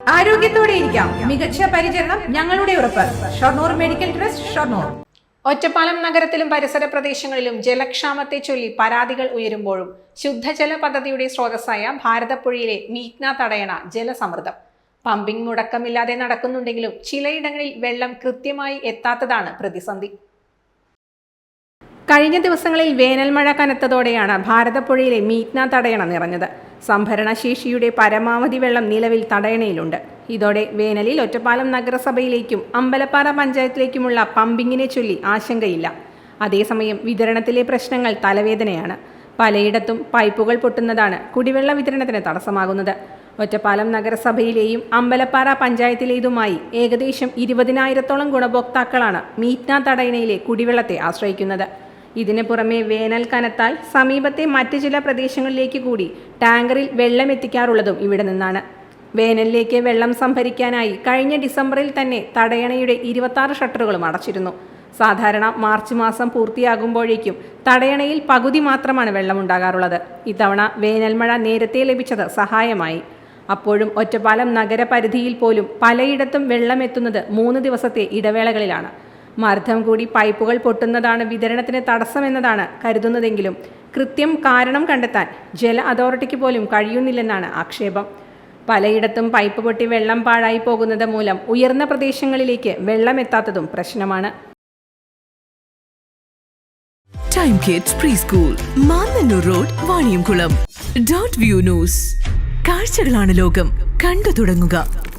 ആരോഗ്യത്തോടെ ഇരിക്കാം. മികച്ച പരിചരണം ഞങ്ങളുടെ ഉറപ്പ്. Shoranur medical trust Shoranur. Ottapalam നഗരത്തിലും പരിസര പ്രദേശങ്ങളിലും ജലക്ഷാമത്തെ ചൊല്ലി പരാതികൾ ഉയരുമ്പോഴും ശുദ്ധജല പദ്ധതിയുടെ സ്രോതസ്സായ ഭാരതപ്പുഴയിലെ മീഗ്ന തടയണ ജലസമൃദ്ധം. പമ്പിംഗ് മുടക്കമില്ലാതെ നടക്കുന്നുണ്ടെങ്കിലും ചിലയിടങ്ങളിൽ വെള്ളം കൃത്യമായി എത്താത്തതാണ് പ്രതിസന്ധി. കഴിഞ്ഞ ദിവസങ്ങളിൽ വേനൽമഴ കനത്തതോടെയാണ് ഭാരതപ്പുഴയിലെ മീറ്റ്ന തടയണ നിറഞ്ഞത്. സംഭരണശേഷിയുടെ പരമാവധി വെള്ളം നിലവിൽ തടയണയിലുണ്ട്. ഇതോടെ വേനലിൽ ഒറ്റപ്പാലം നഗരസഭയിലേക്കും അമ്പലപ്പാറ പഞ്ചായത്തിലേക്കുമുള്ള പമ്പിങ്ങിനെ ചൊല്ലി ആശങ്കയില്ല. അതേസമയം വിതരണത്തിലെ പ്രശ്നങ്ങൾ തലവേദനയാണ്. പലയിടത്തും പൈപ്പുകൾ പൊട്ടുന്നതാണ് കുടിവെള്ള വിതരണത്തിന് തടസ്സമാകുന്നത്. ഒറ്റപ്പാലം നഗരസഭയിലെയും അമ്പലപ്പാറ പഞ്ചായത്തിലേതുമായി ഏകദേശം ഇരുപതിനായിരത്തോളം ഗുണഭോക്താക്കളാണ് മീറ്റ്ന തടയണയിലെ കുടിവെള്ളത്തെ ആശ്രയിക്കുന്നത്. ഇതിന് പുറമെ വേനൽ കനത്താൽ സമീപത്തെ മറ്റ് ചില പ്രദേശങ്ങളിലേക്ക് കൂടി ടാങ്കറിൽ വെള്ളം എത്തിക്കാറുള്ളതും ഇവിടെ നിന്നാണ്. വേനലിലേക്ക് വെള്ളം സംഭരിക്കാനായി കഴിഞ്ഞ ഡിസംബറിൽ തന്നെ തടയണയുടെ ഇരുപത്താറ് ഷട്ടറുകളും അടച്ചിരുന്നു. സാധാരണ മാർച്ച് മാസം പൂർത്തിയാകുമ്പോഴേക്കും തടയണയിൽ പകുതി മാത്രമാണ് വെള്ളമുണ്ടാകാറുള്ളത്. ഇത്തവണ വേനൽമഴ നേരത്തെ ലഭിച്ചത് സഹായമായി. അപ്പോഴും ഒറ്റപ്പാലം നഗരപരിധിയിൽ പോലും പലയിടത്തും വെള്ളം എത്തുന്നത് മൂന്ന് ദിവസത്തെ ഇടവേളകളിലാണ്. മർദ്ദം കൂടി പൈപ്പുകൾ പൊട്ടുന്നതാണ് വിതരണത്തിന് തടസ്സമെന്നതാണ് കരുതുന്നതെങ്കിലും കൃത്യം കാരണം കണ്ടെത്താൻ ജല അതോറിറ്റിക്ക് പോലും കഴിയുന്നില്ലെന്നാണ് ആക്ഷേപം. പലയിടത്തും പൈപ്പ് പൊട്ടി വെള്ളം പാഴായി പോകുന്നത് മൂലം ഉയർന്ന പ്രദേശങ്ങളിലേക്ക് വെള്ളം എത്താത്തതും പ്രശ്നമാണ്. Time kids pre school road view news കാഴ്ചകളാണ് ലോകം. കണ്ടു തുടങ്ങുക.